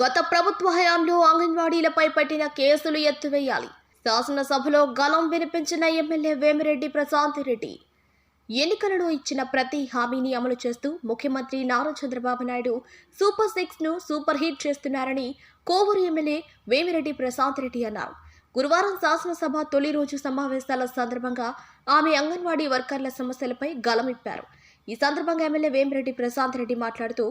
గత ప్రభుత్వ హయాంలో అంగన్వాడీలపై పట్టిన కేసులు ఎత్తివేయాలి. శాసనసభలో గలం వినిపించిన ఎమ్మెల్యే వేమిరెడ్డి ప్రశాంత్ రెడ్డి. ఎన్నికలలో ఇచ్చిన ప్రతి హామీని అమలు చేస్తూ ముఖ్యమంత్రి నారా చంద్రబాబు నాయుడు సూపర్ సిక్స్ను సూపర్ హిట్ చేస్తున్నారని కోవూరు ఎమ్మెల్యే వేమిరెడ్డి ప్రశాంత్ రెడ్డి అన్నారు. గురువారం శాసనసభ తొలి రోజు సమావేశాల సందర్భంగా ఆమె అంగన్వాడీ వర్కర్ల సమస్యలపై గలమిప్పారు ఈ సందర్భంగా ఎమ్మెల్యే వేమిరెడ్డి ప్రశాంత్ రెడ్డి మాట్లాడుతూ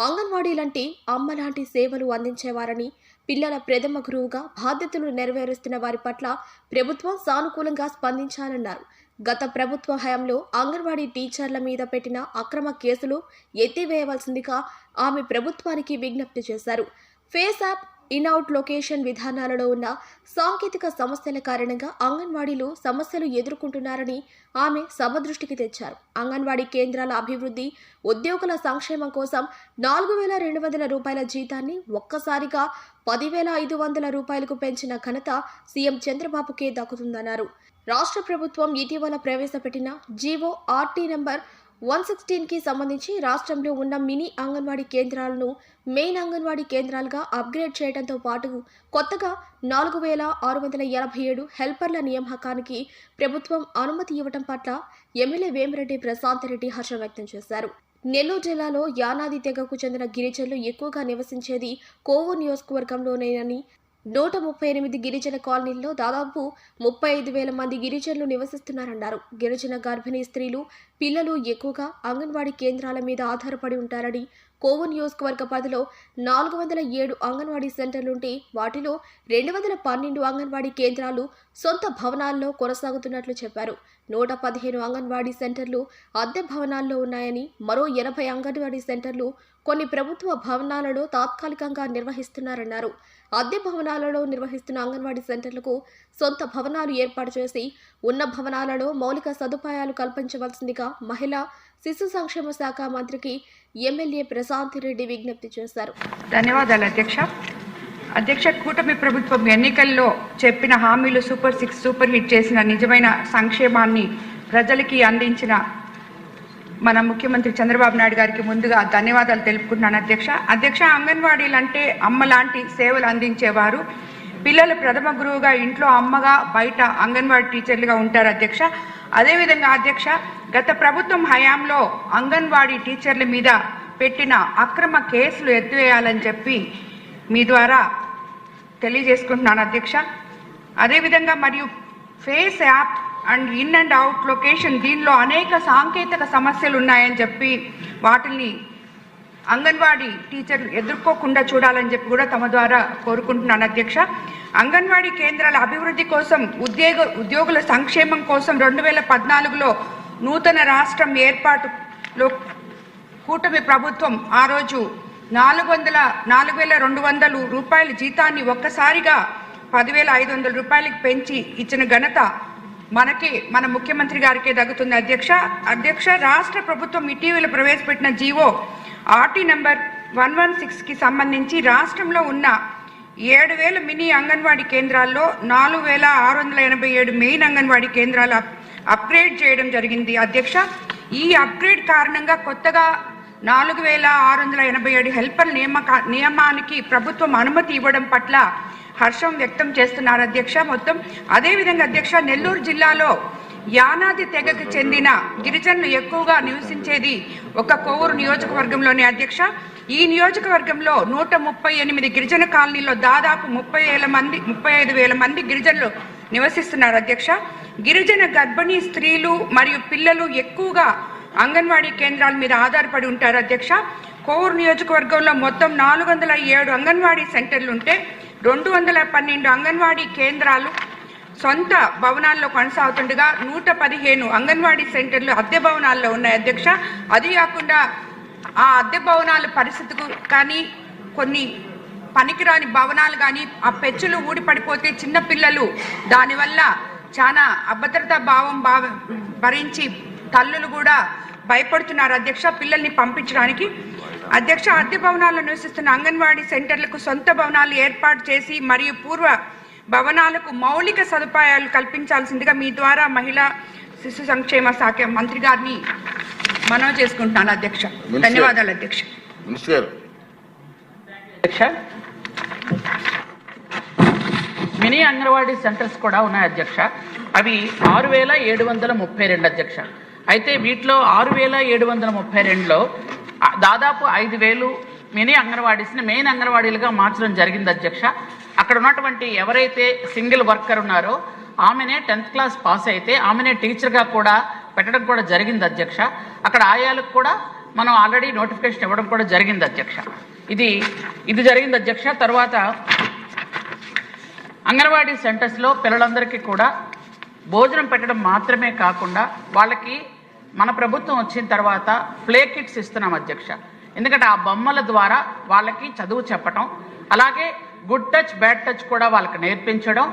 అంగన్వాడీలంటే అమ్మ లాంటి సేవలు అందించేవారని పిల్లల ప్రథమ గురువుగా బాధ్యతలు నెరవేరుస్తున్న వారి పట్ల ప్రభుత్వం సానుకూలంగా స్పందించాలన్నారు. గత ప్రభుత్వ హయాంలో అంగన్వాడీ టీచర్ల మీద పెట్టిన అక్రమ కేసులు ఎత్తివేయవలసిందిగా ఆమె ప్రభుత్వానికి విజ్ఞప్తి చేశారు. ఫేస్ యాప్ ఇన్అవుట్ లొకేషన్ విధానాలలో ఉన్న సాంకేతిక సమస్యల కారణంగా అంగన్వాడీలు సమస్యలు ఎదుర్కొంటున్నారని ఆమె సభ దృష్టికి తెచ్చారు. అంగన్వాడీ కేంద్రాల అభివృద్ధి ఉద్యోగుల సంక్షేమం కోసం నాలుగు వేల రెండు వందల రూపాయల జీతాన్ని ఒక్కసారిగా పదివేల ఐదు వందల రూపాయలకు పెంచిన ఘనత సీఎం చంద్రబాబుకే దక్కుతుందన్నారు. రాష్ట్ర ప్రభుత్వం ఇటీవల ప్రవేశపెట్టిన జీవో ఆర్టీ నెంబర్ వన్ సిక్స్టీన్కి సంబంధించి రాష్ట్రంలో ఉన్న మినీ అంగన్వాడీ కేంద్రాలను మెయిన్ అంగన్వాడీ కేంద్రాలుగా అప్గ్రేడ్ చేయడంతో పాటు కొత్తగా నాలుగు వేల ఆరు వందల ఎనభై ఏడు హెల్పర్ల నియామకానికి ప్రభుత్వం అనుమతి ఇవ్వడం పట్ల ఎమ్మెల్యే వేమిరెడ్డి ప్రశాంత్ రెడ్డి హర్షం వ్యక్తం చేశారు. నెల్లూరు జిల్లాలో యానాది తెగకు చెందిన గిరిజనులు ఎక్కువగా నివసించేది కోవూరు నియోజకవర్గంలోనేనని నూట ముప్పై ఎనిమిది గిరిజన కాలనీల్లో దాదాపు ముప్పై ఐదు వేల మంది గిరిజనులు నివసిస్తున్నారన్నారు. గిరిజన గర్భిణీ స్త్రీలు పిల్లలు ఎక్కువగా అంగన్వాడీ కేంద్రాల మీద ఆధారపడి ఉంటారని కోవు నియోజకవర్గ పరిధిలో నాలుగు వందల ఏడు అంగన్వాడీ సెంటర్లుంటే వాటిలో రెండు వందల పన్నెండు అంగన్వాడీ కేంద్రాలు సొంత భవనాల్లో కొనసాగుతున్నట్లు చెప్పారు. నూట పదిహేను అంగన్వాడీ సెంటర్లు అద్దె భవనాల్లో ఉన్నాయని మరో ఎనభై అంగన్వాడీ సెంటర్లు కొన్ని ప్రభుత్వ భవనాలలో తాత్కాలికంగా నిర్వహిస్తున్నారన్నారు. అద్దె భవనాలలో నిర్వహిస్తున్న అంగన్వాడీ సెంటర్లకు సొంత భవనాలు ఏర్పాటు చేసి ఉన్న భవనాలలో మౌలిక సదుపాయాలు కల్పించవలసిందిగా మహిళా శిశు సంక్షేమ శాఖ మంత్రికి ఎమ్మెల్యే ప్రశాంత్ రెడ్డి విజ్ఞప్తి చేశారు. ధన్యవాదాలు అధ్యక్ష. అధ్యక్ష కూటమి ప్రభుత్వం ఎన్నికల్లో చెప్పిన హామీలు సూపర్ సిక్స్ సూపర్ హిట్ చేసిన నిజమైన సంక్షేమాన్ని ప్రజలకి అందించిన మన ముఖ్యమంత్రి చంద్రబాబు నాయుడు గారికి ముందుగా ధన్యవాదాలు తెలుపుకుంటున్నాను అధ్యక్ష. అధ్యక్ష అంగన్వాడీలు అంటే అమ్మ లాంటి సేవలు అందించేవారు. పిల్లలు ప్రథమ గురువుగా ఇంట్లో అమ్మగా బయట అంగన్వాడీ టీచర్లుగా ఉంటారు అధ్యక్ష. అదేవిధంగా అధ్యక్ష గత ప్రభుత్వం హయాంలో అంగన్వాడీ టీచర్ల మీద పెట్టిన అక్రమ కేసులు ఎత్తివేయాలని చెప్పి మీ ద్వారా తెలియజేసుకుంటున్నాను అధ్యక్ష. అదేవిధంగా మరియు face app and in and out location దీనిలో అనేక సాంకేతిక సమస్యలు ఉన్నాయని చెప్పి వాటిని అంగన్వాడీ టీచర్లు ఎదుర్కోకుండా చూడాలని చెప్పి కూడా తమ ద్వారా కోరుకుంటున్నాను అధ్యక్ష. అంగన్వాడీ కేంద్రాల అభివృద్ధి కోసం ఉద్యోగ ఉద్యోగుల సంక్షేమం కోసం రెండు వేల పద్నాలుగులో నూతన రాష్ట్రం ఏర్పాటులో కూటమి ప్రభుత్వం ఆ రోజు నాలుగు వందల నాలుగు వేల రెండు వందలు రూపాయల జీతాన్ని ఒక్కసారిగా పదివేల ఐదు వందల రూపాయలకి పెంచి ఇచ్చిన ఘనత మనకి మన ముఖ్యమంత్రి గారికే దగ్గుతుంది అధ్యక్ష అధ్యక్ష రాష్ట్ర ప్రభుత్వం ఇటీవల ప్రవేశపెట్టిన GO RT number one one సిక్స్కి సంబంధించి రాష్ట్రంలో ఉన్న ఏడు వేల మినీ అంగన్వాడీ కేంద్రాల్లో నాలుగు వేల ఆరు వందల ఎనభై ఏడు మెయిన్ అంగన్వాడీ కేంద్రాలు అప్గ్రేడ్ చేయడం జరిగింది. అధ్యక్ష ఈ అప్గ్రేడ్ కారణంగా కొత్తగా నాలుగు వేల ఆరు వందల ఎనభై ఏడు హెల్పర్ నియామక నియమానికి ప్రభుత్వం అనుమతి ఇవ్వడం పట్ల హర్షం వ్యక్తం చేస్తున్నారు అధ్యక్ష. మొత్తం అదేవిధంగా అధ్యక్ష నెల్లూరు జిల్లాలో యానాది తెగకు చెందిన గిరిజనులు ఎక్కువగా నివసించేది ఒక కొవ్వూరు నియోజకవర్గంలోనే అధ్యక్ష. ఈ నియోజకవర్గంలో నూట ముప్పై ఎనిమిది గిరిజన కాలనీలో దాదాపు ముప్పై వేల మంది ముప్పై ఐదు వేల మంది గిరిజనులు నివసిస్తున్నారు అధ్యక్ష. గిరిజన గర్భిణీ స్త్రీలు మరియు పిల్లలు ఎక్కువగా అంగన్వాడీ కేంద్రాల మీద ఆధారపడి ఉంటారు అధ్యక్ష. కోవూరు నియోజకవర్గంలో మొత్తం నాలుగు వందల ఏడు అంగన్వాడీ సెంటర్లు ఉంటే రెండు వందల పన్నెండు అంగన్వాడీ కేంద్రాలు సొంత భవనాల్లో కొనసాగుతుండగా నూట పదిహేను అంగన్వాడీ సెంటర్లు అద్దె భవనాల్లో ఉన్నాయి అధ్యక్ష. అది కాకుండా ఆ అద్దె భవనాల పరిస్థితికు కానీ కొన్ని పనికిరాని భవనాలు కానీ ఆ పెచ్చులు ఊడిపడిపోతే చిన్నపిల్లలు దానివల్ల చాలా అభద్రతా భావం భావ భరించి తల్లులు కూడా భయపడుతున్నారు అధ్యక్ష. పిల్లల్ని పంపించడానికి అధ్యక్ష అద్దె భవనాల్లో నివసిస్తున్న అంగన్వాడీ సెంటర్లకు సొంత భవనాలు ఏర్పాటు చేసి మరియు పూర్వ భవనాలకు మౌలిక సదుపాయాలు కల్పించాల్సిందిగా మీ ద్వారా మహిళా శిశు సంక్షేమ శాఖ మంత్రి గారిని మనవి చేసుకుంటున్నాను అధ్యక్ష. ధన్యవాదాలు అధ్యక్ష. మినిస్టర్ గారు. అధ్యక్ష మినీ అంగన్వాడీ సెంటర్స్ కూడా ఉన్నాయి అధ్యక్ష. అవి ఆరు వేల ఏడు వందల ముప్పై రెండు అధ్యక్ష. అయితే వీటిలో ఆరు వేల ఏడు వందల ముప్పై రెండులో దాదాపు ఐదు వేలు మినీ అంగన్వాడీస్ని మెయిన్ అంగన్వాడీలుగా మార్చడం జరిగింది అధ్యక్ష. అక్కడ ఉన్నటువంటి ఎవరైతే సింగిల్ వర్కర్ ఉన్నారో ఆమెనే టెన్త్ క్లాస్ పాస్ అయితే ఆమెనే టీచర్గా కూడా పెట్టడం కూడా జరిగింది అధ్యక్ష. అక్కడ ఆయాలకు కూడా మనం ఆల్రెడీ నోటిఫికేషన్ ఇవ్వడం కూడా జరిగింది అధ్యక్ష. ఇది ఇది జరిగింది అధ్యక్ష. తర్వాత అంగన్వాడీ సెంటర్స్లో పిల్లలందరికీ కూడా భోజనం పెట్టడం మాత్రమే కాకుండా వాళ్ళకి మన ప్రభుత్వం వచ్చిన తర్వాత ప్లే కిట్స్ ఇస్తున్నాం అధ్యక్ష. ఎందుకంటే ఆ బొమ్మల ద్వారా వాళ్ళకి చదువు చెప్పటం అలాగే గుడ్ టచ్ బ్యాడ్ టచ్ కూడా వాళ్ళకి నేర్పించడం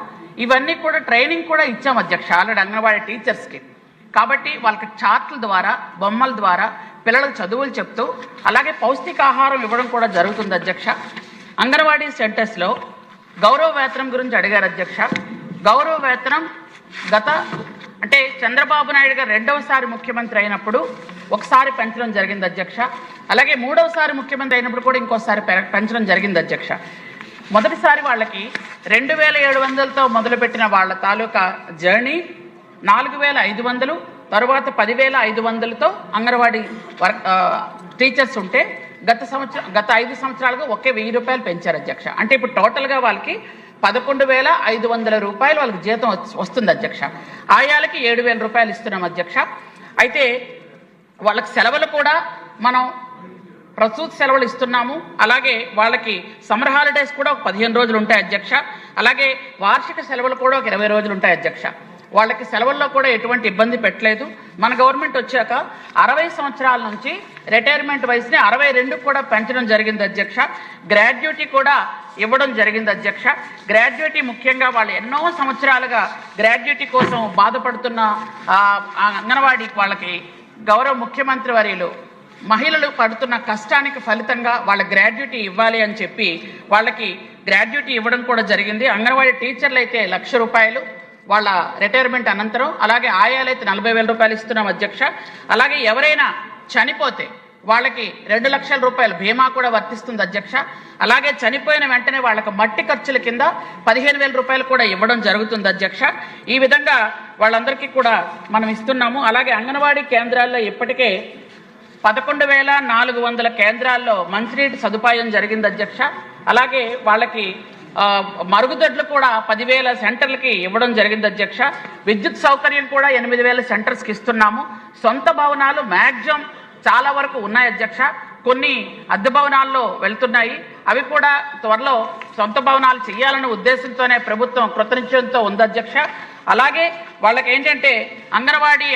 ఇవన్నీ కూడా ట్రైనింగ్ కూడా ఇచ్చాం అధ్యక్ష ఆల్రెడీ అంగన్వాడీ టీచర్స్కి. కాబట్టి వాళ్ళకి చార్ట్ల ద్వారా బొమ్మల ద్వారా పిల్లలకు చదువులు చెప్తూ అలాగే పౌష్టికాహారం ఇవ్వడం కూడా జరుగుతుంది అధ్యక్ష. అంగన్వాడీ సెంటర్స్లో గౌరవ వేతనం గురించి అడిగారు అధ్యక్ష. గౌరవ వేతనం గత అంటే చంద్రబాబు నాయుడు గారు రెండవసారి ముఖ్యమంత్రి అయినప్పుడు ఒకసారి పెంచడం జరిగింది అధ్యక్ష. అలాగే మూడవసారి ముఖ్యమంత్రి అయినప్పుడు కూడా ఇంకోసారి పెంచడం జరిగింది అధ్యక్ష. మొదటిసారి వాళ్ళకి రెండు వేల ఏడు వందలతో మొదలుపెట్టిన వాళ్ళ తాలూకా జర్నీ నాలుగు వేల ఐదు వందలు తరువాత పదివేల ఐదు వందలతో అంగన్వాడీ వర్క్ టీచర్స్ ఉంటే గత సంవత్సరం గత ఐదు సంవత్సరాలుగా ఒకే వెయ్యి రూపాయలు పెంచారు అధ్యక్ష. అంటే ఇప్పుడు టోటల్గా వాళ్ళకి పదకొండు వేల ఐదు వందల రూపాయలు వాళ్ళకి జీతం వస్తుంది అధ్యక్ష. ఆయాలకి ఏడు వేల రూపాయలు ఇస్తున్నాం అధ్యక్ష. అయితే వాళ్ళకి సెలవులు కూడా మనం ప్రసూతి సెలవులు ఇస్తున్నాము. అలాగే వాళ్ళకి సమ్మర్ హాలిడేస్ కూడా ఒక పదిహేను రోజులు ఉంటాయి అధ్యక్ష. అలాగే వార్షిక సెలవులు కూడా ఒక ఇరవై రోజులు ఉంటాయి అధ్యక్ష. వాళ్ళకి సెలవుల్లో కూడా ఎటువంటి ఇబ్బంది పెట్టలేదు. మన గవర్నమెంట్ వచ్చాక అరవై సంవత్సరాల నుంచి రిటైర్మెంట్ వయసుని అరవై రెండు కూడా పెంచడం జరిగింది అధ్యక్ష. గ్రాడ్యుయేటీ కూడా ఇవ్వడం జరిగింది అధ్యక్ష. గ్రాడ్యుయేటీ ముఖ్యంగా వాళ్ళు ఎన్నో సంవత్సరాలుగా గ్రాడ్యుయేటీ కోసం బాధపడుతున్న అంగన్వాడీ వాళ్ళకి గౌరవ ముఖ్యమంత్రి వర్యులు మహిళలు పడుతున్న కష్టానికి ఫలితంగా వాళ్ళ గ్రాడ్యుయేటీ ఇవ్వాలి అని చెప్పి వాళ్ళకి గ్రాడ్యుయేటీ ఇవ్వడం కూడా జరిగింది. అంగన్వాడీ టీచర్లు అయితే లక్ష రూపాయలు వాళ్ళ రిటైర్మెంట్ అనంతరం అలాగే ఆయాలైతే నలభై వేల రూపాయలు ఇస్తున్నాం అధ్యక్ష. అలాగే ఎవరైనా చనిపోతే వాళ్ళకి రెండు లక్షల రూపాయల బీమా కూడా వర్తిస్తుంది అధ్యక్ష. అలాగే చనిపోయిన వెంటనే వాళ్ళకి మట్టి ఖర్చుల కింద పదిహేను వేల రూపాయలు కూడా ఇవ్వడం జరుగుతుంది అధ్యక్ష. ఈ విధంగా వాళ్ళందరికీ కూడా మనం ఇస్తున్నాము. అలాగే అంగన్వాడీ కేంద్రాల్లో ఇప్పటికే పదకొండు వేల నాలుగు వందల కేంద్రాల్లో మంచినీటి సదుపాయం జరిగింది అధ్యక్ష. అలాగే వాళ్ళకి మరుగుదొడ్లు కూడా పదివేల సెంటర్లకి ఇవ్వడం జరిగింది అధ్యక్ష. విద్యుత్ సౌకర్యం కూడా ఎనిమిది వేల సెంటర్స్కి ఇస్తున్నాము. సొంత భవనాలు మ్యాక్సిమం చాలా వరకు ఉన్నాయి అధ్యక్ష. కొన్ని అద్దె భవనాల్లో వెళ్తున్నాయి. అవి కూడా త్వరలో సొంత భవనాలు చేయాలనే ఉద్దేశంతోనే ప్రభుత్వం కృతనిశ్చయంతో ఉంది అధ్యక్ష. అలాగే వాళ్ళకి ఏంటంటే అంగన్వాడీ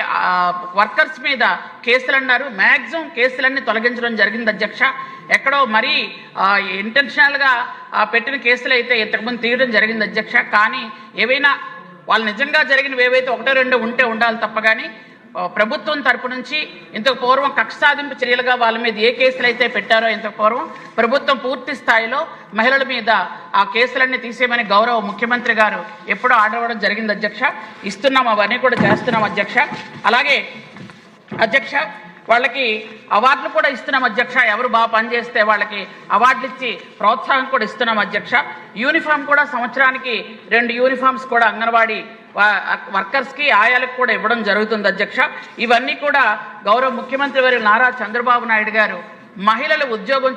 వర్కర్స్ మీద కేసులు అన్నారు మ్యాక్సిమం కేసులన్నీ తొలగించడం జరిగింది అధ్యక్ష. ఎక్కడో మరీ ఇంటెన్షనల్గా పెట్టిన కేసులు అయితే ఇంతకుముందు తీయడం జరిగింది అధ్యక్ష. కానీ ఏవైనా వాళ్ళు నిజంగా జరిగినవి ఏవైతే ఒకటో రెండో ఉంటే ఉండాలి తప్ప కానీ ప్రభుత్వం తరపు నుంచి ఇంతకు పూర్వం కక్ష సాధింపు చర్యలుగా వాళ్ళ మీద ఏ కేసులు అయితే పెట్టారో ఇంతకు పూర్వం ప్రభుత్వం పూర్తి స్థాయిలో మహిళల మీద ఆ కేసులన్నీ తీసేయమని గౌరవ ముఖ్యమంత్రి గారు ఎప్పుడో ఆర్డర్ ఇవ్వడం జరిగింది అధ్యక్ష. ఇస్తున్నాం అవన్నీ కూడా చేస్తున్నాం అధ్యక్ష. అలాగే అధ్యక్ష వాళ్ళకి అవార్డులు కూడా ఇస్తున్నాం అధ్యక్ష. ఎవరు బాగా పనిచేస్తే వాళ్ళకి అవార్డులు ఇచ్చి ప్రోత్సాహం కూడా ఇస్తున్నాం అధ్యక్ష. యూనిఫామ్ కూడా సంవత్సరానికి రెండు యూనిఫామ్స్ కూడా అంగన్వాడీ వర్కర్స్కి ఆయాలకు కూడా ఇవ్వడం జరుగుతుంది అధ్యక్ష. ఇవన్నీ కూడా గౌరవ ముఖ్యమంత్రి వారి నారా చంద్రబాబు నాయుడు గారు మహిళలు ఉద్యోగం